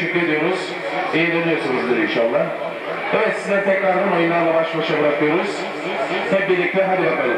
şükrediyoruz. Eğleniyorsunuzdur inşallah. Evet size tekrardan oyunlarla baş başa bırakıyoruz. Hep birlikte hadi bakalım.